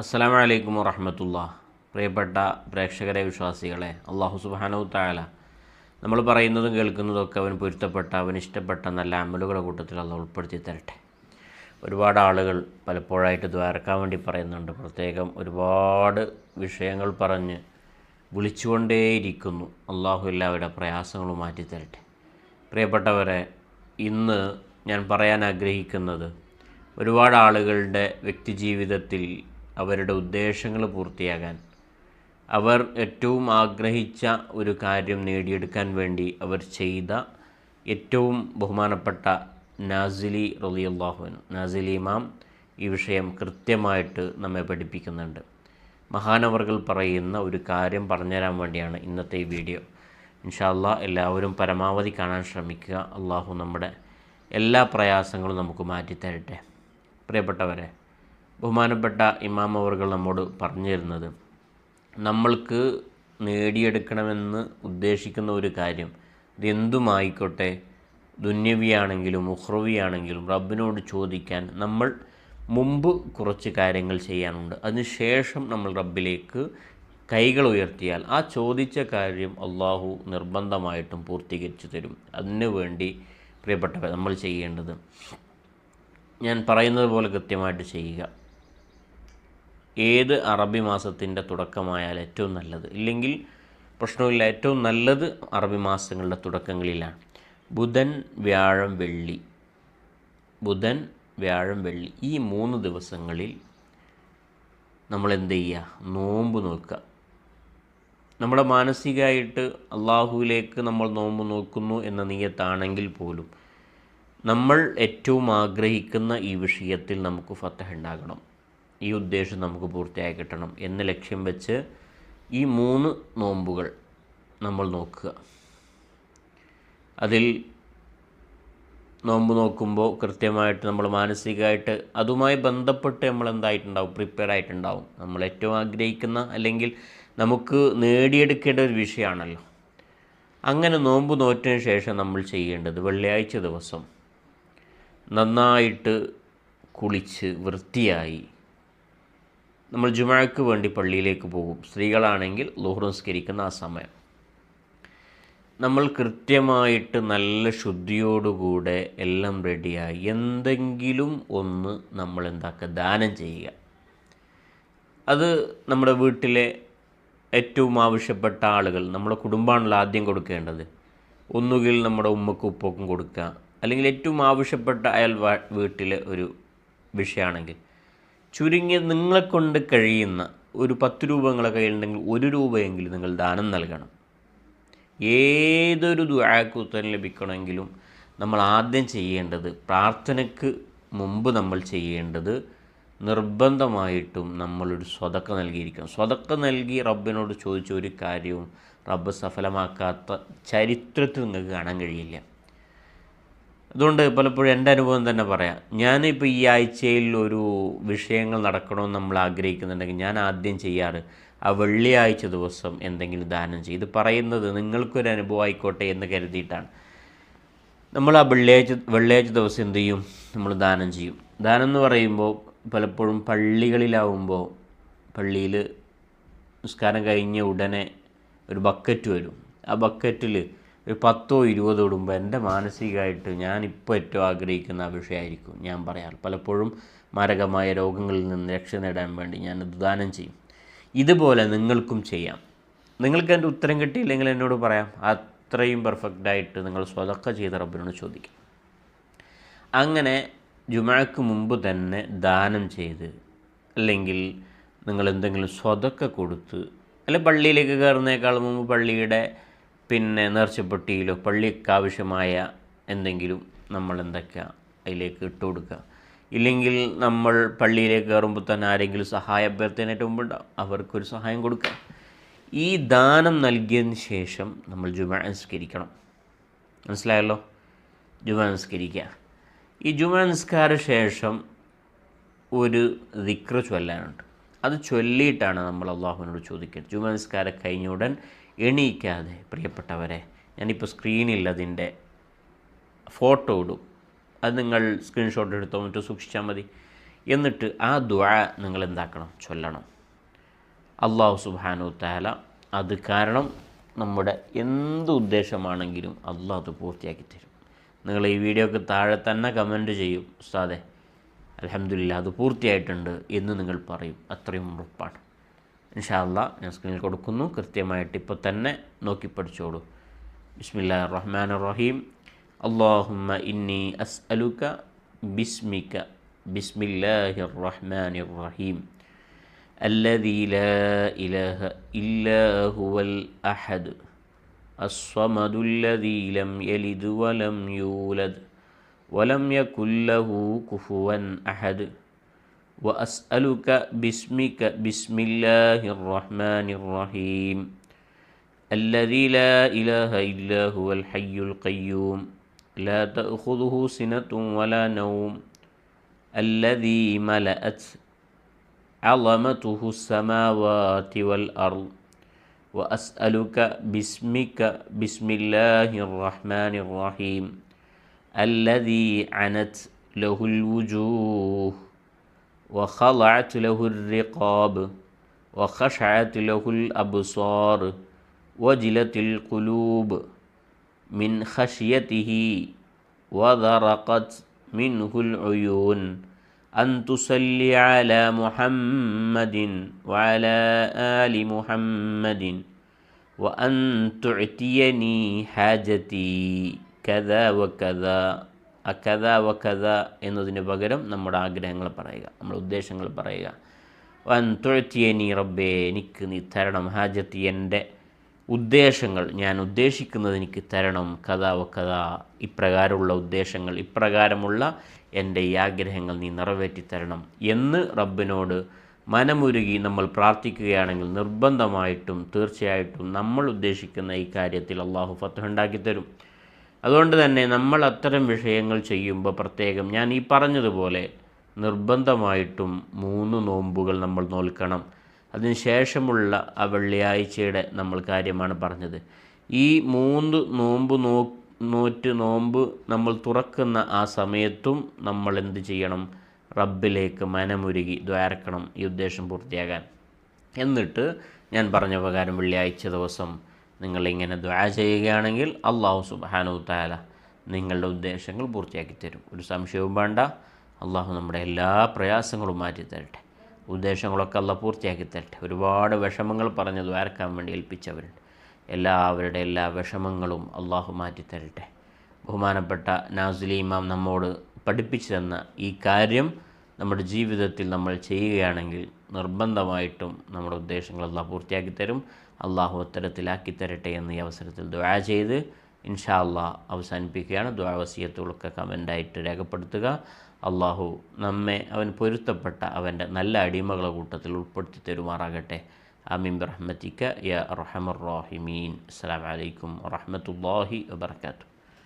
അസ്സലാമു വലൈക്കും വറഹമത്തുള്ള. പ്രിയപ്പെട്ട പ്രേക്ഷകരെ വിശ്വാസികളെ അള്ളാഹു സുബാനു താല നമ്മൾ പറയുന്നതും കേൾക്കുന്നതൊക്കെ അവൻ പൊരുത്തപ്പെട്ട അവൻ ഇഷ്ടപ്പെട്ട നല്ല അമലുകളുടെ കൂട്ടത്തിൽ അത് ഉൾപ്പെടുത്തി തരട്ടെ. ഒരുപാട് ആളുകൾ പലപ്പോഴായിട്ട് ദ്വാരക്കാൻ വേണ്ടി പറയുന്നുണ്ട്. പ്രത്യേകം ഒരുപാട് വിഷയങ്ങൾ പറഞ്ഞ് വിളിച്ചുകൊണ്ടേയിരിക്കുന്നു. അള്ളാഹു എല്ലാവരുടെ പ്രയാസങ്ങളും മാറ്റി തരട്ടെ. പ്രിയപ്പെട്ടവരെ ഇന്ന് ഞാൻ പറയാൻ ആഗ്രഹിക്കുന്നത് ഒരുപാട് ആളുകളുടെ വ്യക്തിജീവിതത്തിൽ അവരുടെ ഉദ്ദേശങ്ങൾ പൂർത്തിയാകാൻ. അവർ ഏറ്റവും ആഗ്രഹിച്ച ഒരു കാര്യം നേടിയെടുക്കാൻ വേണ്ടി അവർ ചെയ്ത ഏറ്റവും ബഹുമാനപ്പെട്ട നാസിലി റലിയല്ലാഹുവിന് നാസിലി ഇമാം ഈ വിഷയം കൃത്യമായിട്ട് നമ്മെ പഠിപ്പിക്കുന്നുണ്ട്. മഹാനവർകൾ പറയുന്ന ഒരു കാര്യം പറഞ്ഞുതരാൻ വേണ്ടിയാണ് ഇന്നത്തെ ഈ വീഡിയോ. ഇൻഷാല്ല എല്ലാവരും പരമാവധി കാണാൻ ശ്രമിക്കുക. അള്ളാഹു നമ്മുടെ എല്ലാ പ്രയാസങ്ങളും നമുക്ക് മാറ്റിത്തരട്ടെ. പ്രിയപ്പെട്ടവരെ ബഹുമാനപ്പെട്ട ഇമാം അവർകൾ നമ്മോട് പറഞ്ഞു തരുന്നത് നമ്മൾക്ക് നേടിയെടുക്കണമെന്ന് ഉദ്ദേശിക്കുന്ന ഒരു കാര്യം ഇതെന്തുമായിക്കോട്ടെ ദുന്യവിയാണെങ്കിലും ഉഹ്രവിയാണെങ്കിലും റബ്ബിനോട് ചോദിക്കാൻ നമ്മൾ മുമ്പ് കുറച്ച് കാര്യങ്ങൾ ചെയ്യാനുണ്ട്. അതിനുശേഷം നമ്മൾ റബ്ബിലേക്ക് കൈകൾ ഉയർത്തിയാൽ ആ ചോദിച്ച കാര്യം അള്ളാഹു നിർബന്ധമായിട്ടും പൂർത്തീകരിച്ചു തരും. അതിനു വേണ്ടി പ്രിയപ്പെട്ടവ നമ്മൾ ചെയ്യേണ്ടത് ഞാൻ പറയുന്നത് പോലെ കൃത്യമായിട്ട് ചെയ്യുക. ഏത് അറബി മാസത്തിന്റെ തുടക്കമായാൽ ഏറ്റവും നല്ലത്? ഇല്ലെങ്കിൽ പ്രശ്നമില്ല ഏറ്റവും നല്ലത് അറബി മാസങ്ങളുടെ തുടക്കങ്ങളിലാണ്. ബുധൻ വ്യാഴം വെള്ളി. ബുധൻ വ്യാഴം വെള്ളി. ഈ മൂന്ന് ദിവസങ്ങളിൽ നമ്മൾ എന്ത് ചെയ്യുക? നോമ്പ് നോക്കുക. നമ്മുടെ മാനസികമായിട്ട് അള്ളാഹുവിലേക്ക് നമ്മൾ നോമ്പ് നോക്കുന്നു എന്ന നീയത്താണെങ്കിൽ പോലും നമ്മൾ ഏറ്റവും ആഗ്രഹിക്കുന്ന ഈ വിഷയത്തിൽ നമുക്ക് ഫത്തഹ ഉണ്ടാകണം. ഈ ഉദ്ദേശം നമുക്ക് പൂർത്തിയായി കിട്ടണം എന്ന ലക്ഷ്യം വെച്ച് ഈ മൂന്ന് നോമ്പുകൾ നമ്മൾ നോക്കുക. അതിൽ നോമ്പ് നോക്കുമ്പോൾ കൃത്യമായിട്ട് നമ്മൾ മാനസികമായിട്ട് അതുമായി ബന്ധപ്പെട്ട് നമ്മൾ എന്തായിട്ടുണ്ടാവും? പ്രിപ്പയർ ആയിട്ടുണ്ടാവും. നമ്മൾ ഏറ്റവും ആഗ്രഹിക്കുന്ന അല്ലെങ്കിൽ നമുക്ക് നേടിയെടുക്കേണ്ട ഒരു വിഷയമാണല്ലോ. അങ്ങനെ നോമ്പ് നോറ്റതിന് ശേഷം നമ്മൾ ചെയ്യേണ്ടത് വെള്ളിയാഴ്ച ദിവസം നന്നായിട്ട് കുളിച്ച് വൃത്തിയായി നമ്മൾ ജുമാക്ക് വേണ്ടി പള്ളിയിലേക്ക് പോകും. സ്ത്രീകളാണെങ്കിൽ ലുഹർ നിസ്കരിക്കുന്ന ആ സമയം. നമ്മൾ കൃത്യമായിട്ട് നല്ല ശുദ്ധിയോടുകൂടെ എല്ലാം റെഡിയായി. എന്തെങ്കിലും ഒന്ന് നമ്മൾ എന്താക്കുക? ദാനം ചെയ്യുക. അത് നമ്മുടെ വീട്ടിലെ ഏറ്റവും ആവശ്യപ്പെട്ട ആളുകൾ നമ്മുടെ കുടുംബമാണല്ലോ ആദ്യം കൊടുക്കേണ്ടത്. ഒന്നുകിൽ നമ്മുടെ ഉമ്മക്കും ഉപ്പക്കും കൊടുക്കുക. അല്ലെങ്കിൽ ഏറ്റവും ആവശ്യപ്പെട്ട അയാൾ വീട്ടിലെ ഒരു വിഷയമാണെങ്കിൽ ചുരുങ്ങിയ നിങ്ങളെ കൊണ്ട് കഴിയുന്ന ഒരു പത്ത് രൂപ നിങ്ങളെ കയ്യിലുണ്ടെങ്കിൽ ഒരു രൂപയെങ്കിലും നിങ്ങൾ ദാനം നൽകണം. ഏതൊരു ദുആക്ക് ലഭിക്കണമെങ്കിലും നമ്മൾ ആദ്യം ചെയ്യേണ്ടത് പ്രാർത്ഥനയ്ക്ക് മുമ്പ് നമ്മൾ ചെയ്യേണ്ടത് നിർബന്ധമായിട്ടും നമ്മളൊരു സ്വതക്ക നൽകിയിരിക്കണം. സ്വതക്ക നൽകി റബ്ബിനോട് ചോദിച്ച ഒരു കാര്യവും റബ്ബ് സഫലമാക്കാത്ത ചരിത്രത്തിൽ നിങ്ങൾക്ക് കാണാൻ കഴിയില്ല. അതുകൊണ്ട് പലപ്പോഴും എന്റെ അനുഭവം തന്നെ പറയാം. ഞാനിപ്പോൾ ഈ ആഴ്ചയിൽ ഒരു വിഷയങ്ങൾ നടക്കണമെന്ന് നമ്മൾ ആഗ്രഹിക്കുന്നുണ്ടെങ്കിൽ ഞാൻ ആദ്യം ചെയ്യാറ് ആ വെള്ളിയാഴ്ച ദിവസം എന്തെങ്കിലും ദാനം ചെയ്യും. ഇത് പറയുന്നത് നിങ്ങൾക്കൊരു അനുഭവം ആയിക്കോട്ടെ എന്ന് കരുതിയിട്ടാണ്. നമ്മൾ ആ വെള്ളിയാഴ്ച വെള്ളിയാഴ്ച ദിവസം എന്ത് ചെയ്യും? നമ്മൾ ദാനം ചെയ്യും. ദാനം എന്ന് പറയുമ്പോൾ പലപ്പോഴും പള്ളികളിലാവുമ്പോൾ പള്ളിയിൽ നിസ്കാരം കഴിഞ്ഞ ഉടനെ ഒരു ബക്കറ്റ് വരും. ആ ബക്കറ്റിൽ ഒരു പത്തോ ഇരുപതോ ഇടുമ്പോൾ എന്റെ മാനസികമായിട്ട് ഞാനിപ്പോൾ ഏറ്റവും ആഗ്രഹിക്കുന്ന വിഷയമായിരിക്കും. ഞാൻ പറയാറ് പലപ്പോഴും മാരകമായ രോഗങ്ങളിൽ നിന്ന് രക്ഷ നേടാൻ വേണ്ടി ഞാനത് ദാനം ചെയ്യും. ഇതുപോലെ നിങ്ങൾക്കും ചെയ്യാം. നിങ്ങൾക്ക് എന്റെ ഉത്തരം കിട്ടിയില്ലെങ്കിൽ എന്നോട് പറയാം. അത്രയും പെർഫെക്റ്റായിട്ട് നിങ്ങൾ സ്വതക്ക ചെയ്ത റബ്ബിനോട് ചോദിക്കും. അങ്ങനെ ജുമാക്ക് മുമ്പ് തന്നെ ദാനം ചെയ്ത് അല്ലെങ്കിൽ നിങ്ങൾ എന്തെങ്കിലും സ്വതക്ക കൊടുത്ത് അല്ലെങ്കിൽ പള്ളിയിലേക്ക് കയറുന്നേക്കാൾ മുമ്പ് പള്ളിയുടെ പിന്നെ നേർച്ചപ്പെട്ടിയിലോ പള്ളിക്കാവശ്യമായ എന്തെങ്കിലും നമ്മൾ എന്തൊക്കെയാ അതിലേക്ക് ഇട്ട് കൊടുക്കുക. ഇല്ലെങ്കിൽ നമ്മൾ പള്ളിയിലേക്ക് കയറുമ്പോൾ തന്നെ ആരെങ്കിലും സഹായ അഭ്യർത്ഥനയായിട്ട് മുമ്പുണ്ടാവും അവർക്കൊരു സഹായം കൊടുക്കുക. ഈ ദാനം നൽകിയതിന് ശേഷം നമ്മൾ ജുമ നിസ്കരിക്കണം. മനസ്സിലായല്ലോ? ജുമ നിസ്കരിക്കുക. ഈ ജുമ നിസ്കാര ശേഷം ഒരു ദിക്ര ചൊല്ലാനുണ്ട്. അത് ചൊല്ലിയിട്ടാണ് നമ്മൾ അള്ളാഹുവിനോട് ചോദിക്കുന്നത് ജുമ നിസ്കാരം കഴിഞ്ഞ ഉടൻ എണീക്കാതെ പ്രിയപ്പെട്ടവരെ ഞാനിപ്പോൾ സ്ക്രീനിൽ അതിന്റെ ഫോട്ടോ ഇടും. അത് നിങ്ങൾ സ്ക്രീൻഷോട്ട് എടുത്തോ മറ്റോ സൂക്ഷിച്ചാൽ മതി. എന്നിട്ട് ആ ദുആ നിങ്ങൾ എന്താക്കണം? ചൊല്ലണം. അള്ളാഹു സുബാനു താല അത് കാരണം നമ്മുടെ എന്ത് ഉദ്ദേശമാണെങ്കിലും അള്ളാഹ് അത് പൂർത്തിയാക്കി തരും. നിങ്ങൾ ഈ വീഡിയോക്ക് താഴെ തന്നെ കമന്റ് ചെയ്യും. ഉസ്താദെ അലഹമില്ല അത് പൂർത്തിയായിട്ടുണ്ട് എന്ന് നിങ്ങൾ പറയും. അത്രയും ഉറപ്പാണ്. ഇൻഷാല്ല ഞാൻ സ്ക്രീനിൽ കൊടുക്കുന്നു കൃത്യമായിട്ട് ഇപ്പോൾ തന്നെ നോക്കി പഠിച്ചോളൂ ബിസ്മില്ലാ റഹ്മാൻ റഹീം അള്ളാഹുമ്മ ഇന്നി അസ്അലുക ബിസ്മിക ബിസ്മില്ലാഹി റഹ്മാൻ റഹീം الذي لا إله إلا هو الأحد الصمد الذي لم يلد ولم يولد ولم يكن له كفوا أحد وأسألك باسمك بسم الله الرحمن الرحيم. الذي لا إله إلا هو الحي القيوم. لا تأخذه سنة ولا نوم. الذي ملأت عظمته السماوات والأرض. وأسألك باسمك بسم الله الرحمن الرحيم. الذي عنت له الوجوه. وخضعت له الرقاب وخشعت له الأبصار وجلت القلوب من خشيته وذرقت منه العيون أن تصلي على محمد وعلى آل محمد وأن تعتيني حاجتي كذا وكذا. അക്കഥ വക്കഥ എന്നതിന് പകരം നമ്മുടെ ആഗ്രഹങ്ങൾ പറയുക നമ്മുടെ ഉദ്ദേശങ്ങൾ പറയുക. വൻ തുഴത്തിയനി റബ്ബേ എനിക്ക് നീ തരണം. ഹാജത്തി എന്റെ ഉദ്ദേശങ്ങൾ ഞാൻ ഉദ്ദേശിക്കുന്നത് എനിക്ക് തരണം. കഥ വക്കഥ ഇപ്രകാരമുള്ള ഉദ്ദേശങ്ങൾ ഇപ്രകാരമുള്ള എന്റെ ഈ ആഗ്രഹങ്ങൾ നീ നിറവേറ്റി തരണം എന്ന് റബ്ബിനോട് മനമുരുകി നമ്മൾ പ്രാർത്ഥിക്കുകയാണെങ്കിൽ നിർബന്ധമായിട്ടും തീർച്ചയായിട്ടും നമ്മൾ ഉദ്ദേശിക്കുന്ന ഈ കാര്യത്തിൽ അള്ളാഹു ഫത്ത് തരും അതുകൊണ്ട് തന്നെ നമ്മൾ അത്തരം വിഷയങ്ങൾ ചെയ്യുമ്പോൾ പ്രത്യേകം ഞാൻ ഈ പറഞ്ഞതുപോലെ നിർബന്ധമായിട്ടും മൂന്ന് നോമ്പുകൾ നമ്മൾ നോൽക്കണം. അതിന് ശേഷമുള്ള ആ വെള്ളിയാഴ്ചയുടെ നമ്മൾ കാര്യമാണ് പറഞ്ഞത്. ഈ മൂന്ന് നോമ്പ് നോ നോറ്റ് നോമ്പ് നമ്മൾ തുറക്കുന്ന ആ സമയത്തും നമ്മൾ എന്ത് ചെയ്യണം? റബ്ബിലേക്ക് മനമുരുകി ദ്വാരക്കണം. ഈ ഉദ്ദേശം പൂർത്തിയാകാൻ. എന്നിട്ട് ഞാൻ പറഞ്ഞ പ്രകാരം വെള്ളിയാഴ്ച ദിവസം നിങ്ങളിങ്ങനെ ദ്വാ ചെയ്യുകയാണെങ്കിൽ അള്ളാഹു സുബാനു താല നിങ്ങളുടെ ഉദ്ദേശങ്ങൾ പൂർത്തിയാക്കി തരും. ഒരു സംശയവും വേണ്ട. അള്ളാഹു നമ്മുടെ എല്ലാ പ്രയാസങ്ങളും മാറ്റി തരട്ടെ. ഉദ്ദേശങ്ങളൊക്കെ അല്ല പൂർത്തിയാക്കി തരട്ടെ. ഒരുപാട് വിഷമങ്ങൾ പറഞ്ഞ് ദ്വാരക്കാൻ വേണ്ടി ഏൽപ്പിച്ചവരുണ്ട്. എല്ലാവരുടെ എല്ലാ വിഷമങ്ങളും അള്ളാഹു മാറ്റി തരട്ടെ. ബഹുമാനപ്പെട്ട നാസുലി ഇമാം നമ്മോട് പഠിപ്പിച്ചു തന്ന ഈ കാര്യം നമ്മുടെ ജീവിതത്തിൽ നമ്മൾ ചെയ്യുകയാണെങ്കിൽ നിർബന്ധമായിട്ടും നമ്മുടെ ഉദ്ദേശങ്ങളെല്ലാം പൂർത്തിയാക്കി തരും. അള്ളാഹു അത്തരത്തിലാക്കി തരട്ടെ എന്ന് ഈ അവസരത്തിൽ ദുആ ചെയ്ത് ഇൻഷാ അള്ളാഹ് അവസാനിപ്പിക്കുകയാണ്. ദുആ കമന്റായിട്ട് രേഖപ്പെടുത്തുക. അള്ളാഹു നമ്മെ അവൻ പൊരുത്തപ്പെട്ട അവന്റെ നല്ല അടിമകളെ കൂട്ടത്തിൽ ഉൾപ്പെടുത്തി തരുമാറാകട്ടെ. ആമീൻ റഹ്മത്തിക്ക യ റഹമർ റാഹിമീൻ. അസ്സലാമു അലൈക്കും വറഹ്മത്തുള്ളാഹി വബർക്കാത്തു